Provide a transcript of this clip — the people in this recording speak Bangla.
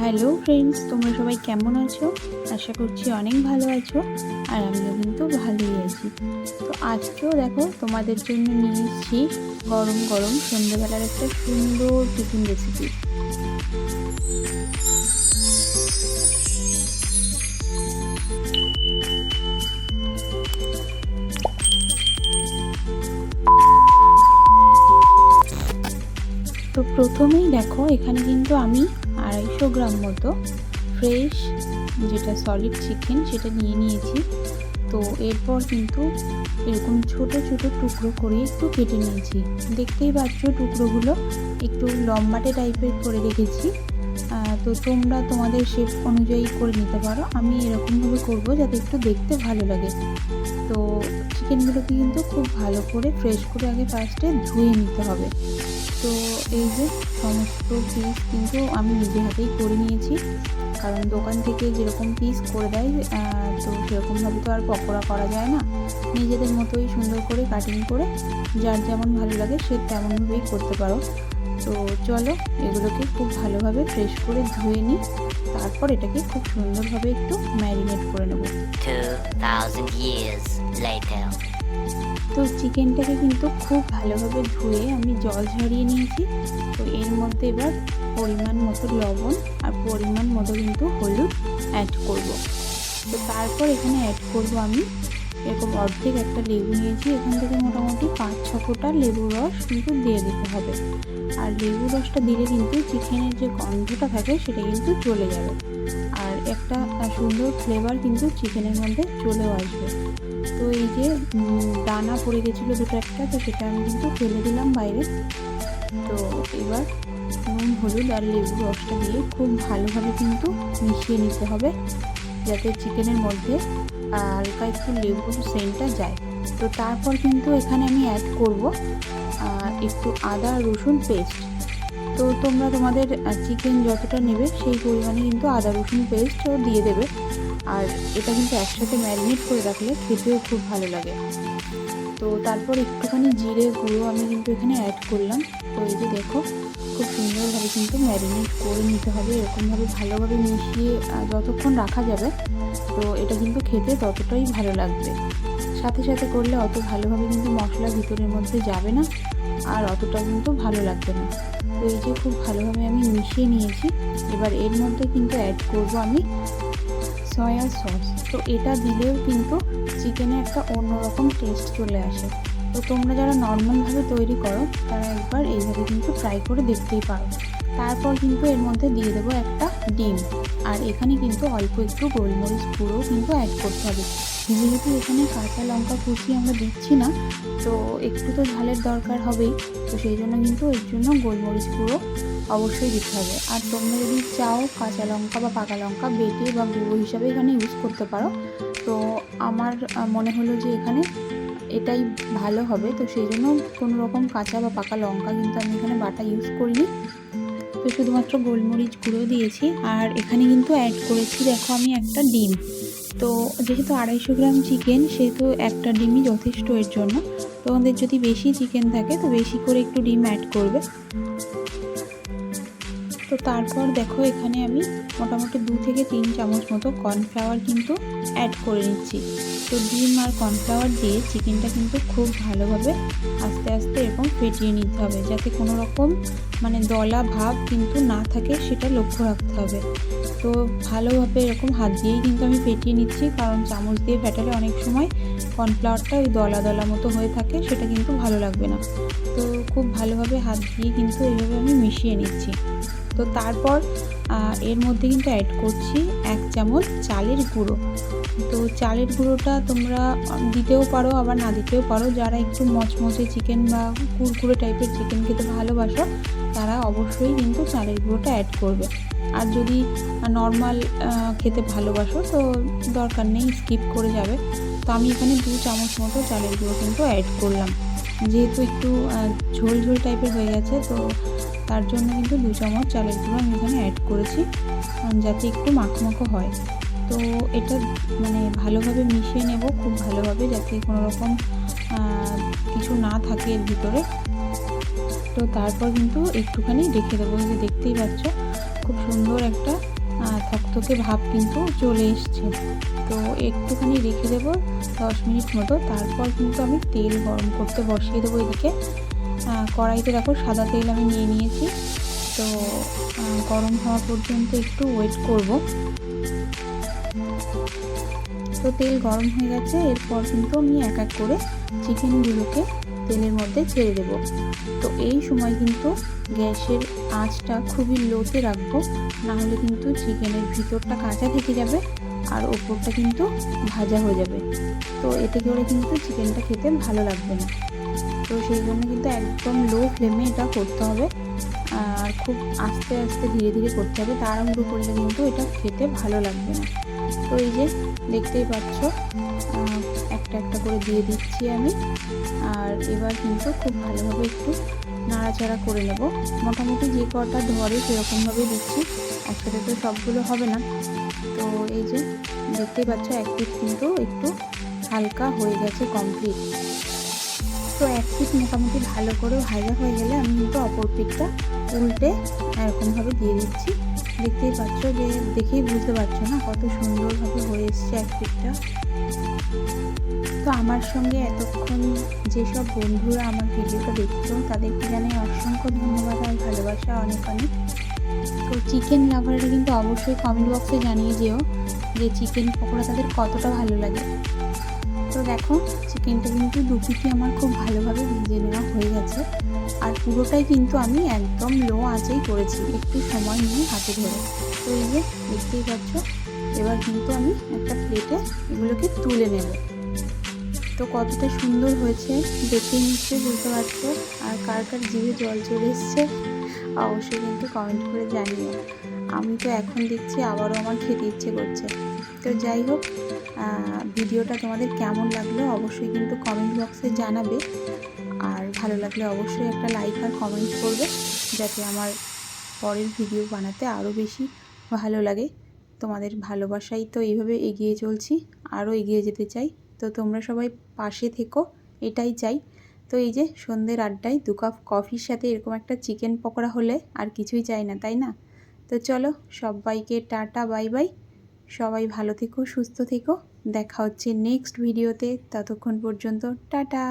হ্যালো ফ্রেন্ডস তোমরা সবাই কেমন আছো? আশা করছি অনেক ভালো আছো, আর আমিও কিন্তু ভালোই আছি। তো আজকেও দেখো, তোমাদের জন্য নিয়ে এসেছি গরম গরম সন্ধ্যেবেলার একটা সুন্দর টিফিন রেসিপি তো প্রথমেই দেখো, এখানে কিন্তু আমি আড়াইশো গ্রাম মতো ফ্রেশ যেটা সলিড চিকেন সেটা নিয়ে নিয়েছি। তো এরপর কিন্তু এরকম ছোট ছোট টুকরো করে একটু কেটে নিয়েছি। দেখতেই পাচ্ছ টুকরোগুলো একটু লম্বাটে টাইপের করে রেখেছি। তো তোমরা তোমাদের শেপ অনুযায়ী করে নিতে পারো। আমি এরকমভাবে করব যাতে একটু দেখতে ভালো লাগে। তো চিকেনগুলোকে কিন্তু খুব ভালো করে ফ্রেশ করে আগে ফার্স্টে ধুয়ে নিতে হবে। তো এই যে সমস্ত পিস কিন্তু আমি নিজে হাতেই করে নিয়েছি। কারণ দোকান থেকে যেরকম পিস করে দেয় তো সেরকমভাবে তো আর পকোড়া করা যায় না। নিজেদের মতোই সুন্দর করে কাটিং করে যার যেমন ভালো লাগে সে তেমনভাবেই করতে পারো। তো চলো এগুলোকে খুব ভালোভাবে ফ্রেশ করে ধুয়ে নিই। তারপর এটাকে খুব সুন্দরভাবে একটু ম্যারিনেট করে নেব। 2000 years later তো চিকেনটাকে কিন্তু খুব ভালোভাবে ধুয়ে আমি জল ঝরিয়ে নিয়েছি। তো এর মধ্যে এবার পরিমাণ মতো লবণ আর পরিমাণ মতো কিন্তু হলুদ অ্যাড করব। তো তারপর এখানে অ্যাড করব আমি এরকম অর্ধেক একটা লেবু নিয়েছি, এখান থেকে মোটামুটি পাঁচ ছ ফোঁটা লেবুর রস কিন্তু দিয়ে দিতে হবে। আর লেবু রসটা দিলে কিন্তু চিকেনের যে গন্ধটা থাকে সেটা কিন্তু চলে যাবে। আর একটা সুন্দর ফ্লেভার কিন্তু চিকেনের মধ্যে চলেও আসবে। তো এই যে দানা পড়ে গেছিল দুটো একটা, তো সেটা আমি কিন্তু ফেলে দিলাম বাইরে। তো এবার নুন, হলুদ আর লেবু রসটা দিয়ে খুব ভালোভাবে কিন্তু মিশিয়ে নিতে হবে। যাতে চিকেনের মধ্যে হালকা একটু লেবুর সেন্টটা যায়। তো তারপর কিন্তু এখানে আমি অ্যাড করব একটু আদা রসুন পেস্ট তো তোমরা তোমাদের চিকেন যতটা নেবে সেই পরিমাণে কিন্তু আদা রসুন পেস্টও দিয়ে দেবে। আর এটা কিন্তু একসাথে ম্যারিনেট করে রাখলে খেতেও খুব ভালো লাগে। তো তারপর একটুখানি জিরে গুঁড়ো আমি কিন্তু এখানে অ্যাড করলাম। তো এই যে দেখো খুব সুন্দরভাবে কিন্তু ম্যারিনেট করে নিতে হবে, এরকমভাবে ভালোভাবে মিশিয়ে যতক্ষণ রাখা যাবে, তো এটা কিন্তু খেতে ততটাই ভালো লাগবে। সাথে সাথে করলে অত ভালোভাবে কিন্তু মশলা ভিতরের মধ্যে যাবে না, আর অতটা কিন্তু ভালো লাগবে না। তো এই যে খুব ভালোভাবে আমি মিশিয়ে নিয়েছি, এবার এর মধ্যে কিন্তু অ্যাড করব আমি সয়া সস তো এটা দিলেও কিন্তু চিকেনে একটা অন্যরকম টেস্ট চলে আসে। তো তোমরা যারা নর্মালভাবে তৈরি করো, তারা একবার এইভাবে কিন্তু ট্রাই করে দেখতেই পারো। তারপর কিন্তু এর মধ্যে দিয়ে দেবো একটা ডিম। আর এখানে কিন্তু অল্প একটু গোলমরিচ গুঁড়ো কিন্তু অ্যাড করতে হবে। যেহেতু এখানে কাঁচা লঙ্কা কুচি আমরা দিচ্ছি না, তো একটু তো ঝালের দরকার হবেই। তো সেই জন্য কিন্তু এর জন্য গোলমরিচ গুঁড়ো অবশ্যই দিতে হবে। আর তোমরা যদি চাও কাঁচা লঙ্কা বা পাকা লঙ্কা বেটে বা গুঁড়ো হিসাবে এখানে ইউজ করতে পারো। তো আমার মনে হলো যে এখানে এটাই ভালো হবে। তো সেই জন্য কোনো রকম কাঁচা বা পাকা লঙ্কা কিন্তু আমি এখানে বাটা ইউজ করিনি। তো শুধুমাত্র গোলমরিচ গুঁড়ো দিয়েছি। আর এখানে কিন্তু অ্যাড করেছি, দেখো আমি একটা ডিম। তো যেহেতু আড়াইশো গ্রাম চিকেন সেহেতু একটা ডিমই যথেষ্ট এর জন্য। তোমাদের যদি বেশি চিকেন থাকে, তো বেশি করে একটু ডিম অ্যাড করবে। তো তারপর দেখো এখানে আমি মোটামুটি দু থেকে তিন চামচ মতো কর্নফ্লাওয়ার কিন্তু অ্যাড করে নিচ্ছি। তো ডিম আর কর্নফ্লাওয়ার দিয়ে চিকেনটা কিন্তু খুব ভালোভাবে আস্তে আস্তে এরকম ফেটিয়ে নিতে হবে, যাতে কোনো রকম মানে দলা ভাব কিন্তু না থাকে সেটা লক্ষ্য রাখতে হবে। তো ভালোভাবে এরকম হাত দিয়েই কিন্তু আমি ফেটিয়ে নিচ্ছি, কারণ চামচ দিয়ে ফেটালে অনেক সময় কর্নফ্লাওয়ারটা ওই দলা দলা মতো হয়ে থাকে, সেটা কিন্তু ভালো লাগবে না। তো খুব ভালোভাবে হাত দিয়ে কিন্তু এইভাবে আমি মিশিয়ে নিচ্ছি। তো তারপর এর মধ্যে কিন্তু অ্যাড করছি এক চামচ চালের গুঁড়ো। তো চালের গুঁড়োটা তোমরা দিতেও পারো, আবার না দিতেও পারো। যারা একটু মচমচে চিকেন বা কুরকুরে টাইপের চিকেন খেতে ভালোবাসো, তারা অবশ্যই কিন্তু চালের গুঁড়োটা অ্যাড করবে। আর যদি নর্মাল খেতে ভালোবাসো, তো দরকার নেই স্কিপ করে যাবে। তো আমি এখানে দু চামচ মতো চালের গুঁড়ো কিন্তু অ্যাড করলাম। যেহেতু একটু ঝোল ঝোল টাইপের হয়ে গেছে, তো তার জন্য কিন্তু দু চামচ চালের গুঁড়ো আমি এখানে অ্যাড করেছি যাতে একটু মাখো হয়। তো এটা মানে ভালোভাবে মিশিয়ে নেব, খুব ভালোভাবে যাতে কোনো রকম কিছু না থাকে এর ভিতরে। তো তারপর কিন্তু একটুখানি রেখে দেবো যে দেখতেই পাচ্ছ, খুব সুন্দর একটা থকথকে ভাব কিন্তু চলে এসছে। তো একটুখানি রেখে দেবো দশ মিনিট মতো, তারপর কিন্তু আমি তেল গরম করতে বসিয়ে দেবো এদিকে। কড়াইতে দেখো সাদা তেল আমি নিয়ে নিয়েছি। তো গরম হওয়া পর্যন্ত একটু ওয়েট করব। তো তেল গরম হয়ে গেছে, এরপর কিন্তু আমি এক এক করে চিকেনগুলোকে তেলের মধ্যে ছেড়ে দেব। তো এই সময় কিন্তু গ্যাসের আঁচটা খুবই লোতে রাখব, নাহলে কিন্তু চিকেনের ভিতরটা কাঁচা থেকে যাবে। আর ওপরটা কিন্তু ভাজা হয়ে যাবে। তো এতে করে কিন্তু চিকেনটা খেতে ভালো লাগবে না। তো সেই জন্য কিন্তু একদম লো ফ্লেমে এটা করতে হবে। আর খুব আস্তে আস্তে ধীরে ধীরে করতে হবে। তাড়াহুড়ো করলে কিন্তু এটা খেতে ভালো লাগবে না। তো এই যে দেখতেই পাচ্ছ একটা একটা করে দিয়ে দিচ্ছি আমি। আর এবার কিন্তু খুব ভালোভাবে একটু নাড়াচাড়া করে নেব। মোটামুটি যে কটা ধরে সেরকমভাবে দিচ্ছি। একসাথে তো সবগুলো হবে না। তো এই যে দেখতেই পাচ্ছ, এক পিস কিন্তু একটু হালকা হয়ে গেছে কমপ্লিট তো এক পিস মোটামুটি ভালো করে ভাজা হয়ে গেলে আমি কিন্তু অপর পিঠটা উল্টে এরকমভাবে দিয়ে দিচ্ছি। দেখতেই পাচ্ছ যে, দেখেই বুঝতে পারছ না কত সুন্দরভাবে হয়ে এসছে এক পিঠটা তো আমার সঙ্গে এতক্ষণ যেসব বন্ধুরা আমার ভিডিওটা দেখছ, তাদেরকে জানাই অসংখ্য ধন্যবাদ আর ভালোবাসা অনেক অনেক। তো চিকেন লাভাররা কিন্তু অবশ্যই কমেন্ট বক্সে জানিয়ে যেও যে চিকেন পকোড়া তাদের কতটা ভালো লাগে। তো দেখো চিকেনটা কিন্তু দু আমার খুব ভালোভাবে ভেজে নেওয়া হয়ে গেছে। আর পুরোটাই কিন্তু আমি একদম লো আঁচেই করেছি, একটু সময় নিয়ে হাতে ধরে। তো এই যে দেখতেই পাচ্ছ, এবার কিন্তু আমি একটা প্লেটে এগুলোকে তুলে নেব। তো কতটা সুন্দর হয়েছে, দেখে নিশ্চয়ই বুঝতে পারছ। আর কার কার জিভে জল চলে এসছে, অবশ্যই কিন্তু কমেন্ট করে জানিও। আমি তো এখন দেখছি আবারও আমার খেতে ইচ্ছে করছে। তো যাই হোক ভিডিওটা তোমাদের কেমন লাগল অবশ্যই কিন্তু কমেন্ট বক্সে জানাবে। আর ভালো লাগলে অবশ্যই একটা লাইক আর কমেন্ট করবে, যাতে আমার পরের ভিডিও বানাতে আরও বেশি ভালো লাগে। তোমাদের ভালোবাসাই তো এইভাবে এগিয়ে চলছি, আরও এগিয়ে যেতে চাই। তো তোমরা সবাই পাশে থেকো, এটাই চাই। তো এই যে সন্ধ্যের আড্ডায় দু কাপ কফির সাথে এরকম একটা চিকেন পকোড়া হলে আর কিছুই চাই না, তাই না? তো চলো সবাইকে টাটা, বাই বাই। সবাই ভালো থেকো, সুস্থ থেকো। দেখা হচ্ছে নেক্সট ভিডিওতে। ততক্ষণ পর্যন্ত টাটা।